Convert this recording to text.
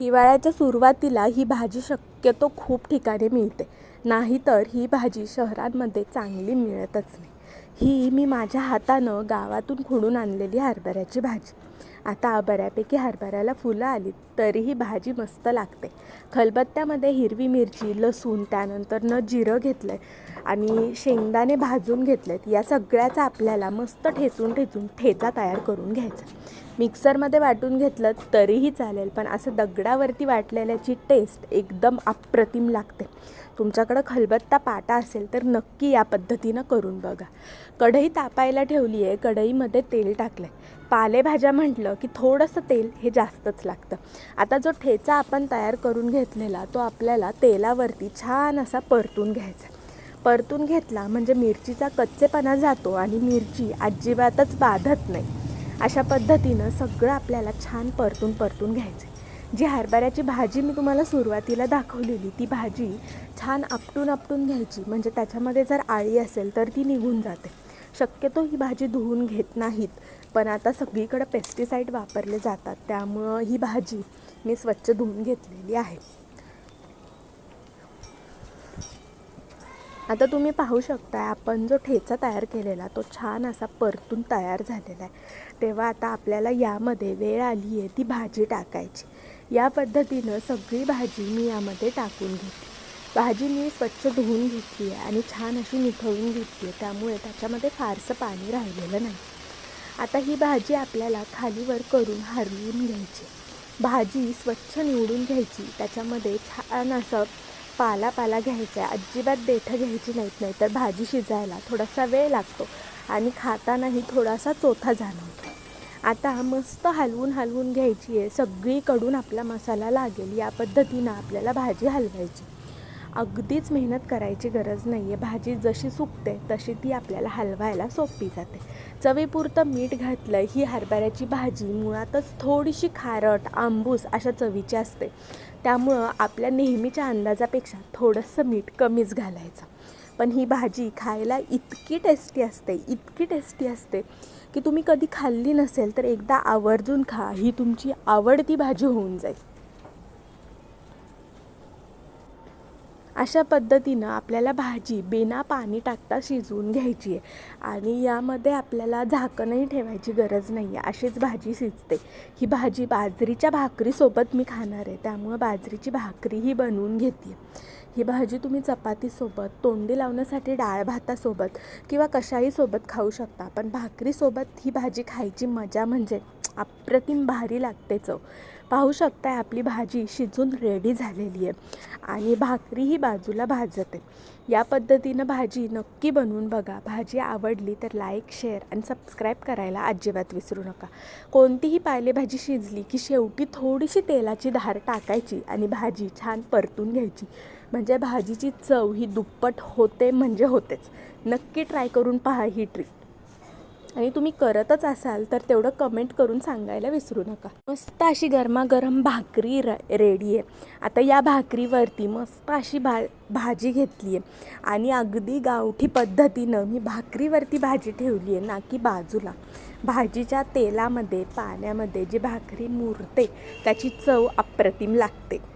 हिवाळ्याच्या सुरुवातीला ही भाजी शक्यतो खूप ठिकाणी मिळते. नाहीतर ही भाजी शहरांमध्ये चांगली मिळतच नाही. ही मी माझ्या हातानं गावातून खुडून आणलेली हरभऱ्याची भाजी. आता बऱ्यापैकी हरभऱ्याला फुलं आली तरी ही भाजी मस्त लागते. खलबत्त्यामध्ये हिरवी मिरची लसूण त्यानंतर न जिरं घेतलं आहे आणि शेंगदाणे भाजून घेतलेत. या सगळ्याचा आपल्याला मस्त ठेचून ठेचून ठेचा तयार करून घ्यायचा. मिक्सरमध्ये वाटून घेतलं तरीही चालेल पण असं दगडावरती वाटलेल्याची टेस्ट एकदम अप्रतिम लागते. तुमच्याकडं खलबत्ता पाटा असेल तर नक्की या पद्धतीनं करून बघा. कढई तापायला ठेवली आहे कढईमध्ये तेल टाकलं आहे पालेभाज्या म्हटलं की थोडंसं तेल हे जास्तच लागतं. आता जो ठेचा आपण तयार करून घेतलेला तो आपल्याला तेलावरती छान असा परतून घ्यायचा परतून घेतला म्हणजे मिरचीचा कच्चेपणा जातो आणि मिरची अजिबातच बाधत नाही. अशा पद्धतीनं सगळं आपल्याला छान परतून परतून घ्यायचं जी हरभऱ्याची भाजी मी तुम्हाला सुरुवातीला दाखवलेली ती भाजी छान आपटून आपटून घ्यायची. म्हणजे त्याच्यामध्ये जर आळी असेल तर ती निघून जाते. शक्यतो ही भाजी धुवून घेत नाहीत पण आता सगळीकडे पेस्टिसाईड वापरले जातात. त्यामुळं ही भाजी मी स्वच्छ धुवून घेतलेली आहे. आता तुम्ही पाहू शकता आपण जो ठेचा तयार केलेला तो छान असा परतून तयार झालेला आहे. तेव्हा आता आपल्याला यामध्ये वेळ आली आहे ती भाजी टाकायची. या पद्धतीनं सगळी भाजी मी यामध्ये टाकून घेतली भाजी मी स्वच्छ धुवून घेतली आहे आणि छान अशी निथळून घेतली आहे त्यामुळे त्याच्यामध्ये फारसं पाणी राहिलेलं नाही. आता ही भाजी आपल्याला खालीवर करून हरवून घ्यायची भाजी स्वच्छ निवडून घ्यायची त्याच्यामध्ये छान असं पाला पाला घ्यायचा आहे. अजिबात देठं घ्यायची नाहीत नाही तर भाजी शिजायला थोडासा वेळ लागतो आणि खातानाही थोडासा चोथा जाणवतो. आता मस्त हलवून हलवून घ्यायची आहे. सगळीकडून आपला मसाला लागेल. या पद्धतीनं आपल्याला भाजी हलवायची. अगदीच मेहनत करायची गरज नाही आहे भाजी जशी सुकते तशी ती आपल्याला हलवायला सोपी जाते. चवीपुरतं मीठ घातलं ही हरभऱ्याची भाजी मुळातच थोडीशी खारट आंबूस अशा चवीची असते. त्यामुळं आपल्या नेहमीच्या अंदाजापेक्षा थोडंसं मीठ कमीच घालायचं. पण ही भाजी खायला इतकी टेस्टी असते इतकी टेस्टी असते की तुम्ही कधी खाल्ली नसेल तर एकदा आवर्जून खा ही तुमची आवडती भाजी होऊन जाईल. अशा पद्धतीनं आपल्याला भाजी बिना पाणी टाकता शिजवून घ्यायची आहे. आणि यामध्ये आपल्याला झाकणही ठेवायची गरज नाही आहे अशीच भाजी शिजते. ही भाजी बाजरीच्या भाकरीसोबत मी खाणार आहे. त्यामुळं बाजरीची भाकरीही बनवून घेते. ही भाजी तुम्ही चपातीसोबत तोंडी लावण्यासाठी डाळ भातासोबत किंवा कशाही सोबत खाऊ शकता. पण भाकरीसोबत ही भाजी खायची मजा म्हणजे अप्रतिम भारी लागते चव. पाहू शकताय आपली भाजी शिजून रेडी झालेली आहे. आणि भाकरी ही बाजूला भाजते. या पद्धतीनं भाजी नक्की बनवून बघा. भाजी आवडली तर लाईक शेअर आणि सबस्क्राईब करायला अजिबात विसरू नका. कोणतीही पालेभाजी शिजली की शेवटी थोडीशी तेलाची धार टाकायची आणि भाजी छान परतून घ्यायची. म्हणजे भाजीची चव ही दुप्पट होते म्हणजे होतेच. नक्की ट्राय करून पहा ही ट्रिक आणि तुम्ही करतच असाल तर तेवढं कमेंट करून सांगायला विसरू नका. मस्त अशी गरमागरम भाकरी र रेडी आहे. आता या भाकरीवरती मस्त अशी भा भाजी घेतली आहे. आणि अगदी गावठी पद्धतीनं मी भाकरीवरती भाजी ठेवली आहे ना की बाजूला. भाजीच्या तेलामध्ये पाण्यामध्ये जी भाकरी मुरते त्याची चव अप्रतिम लागते.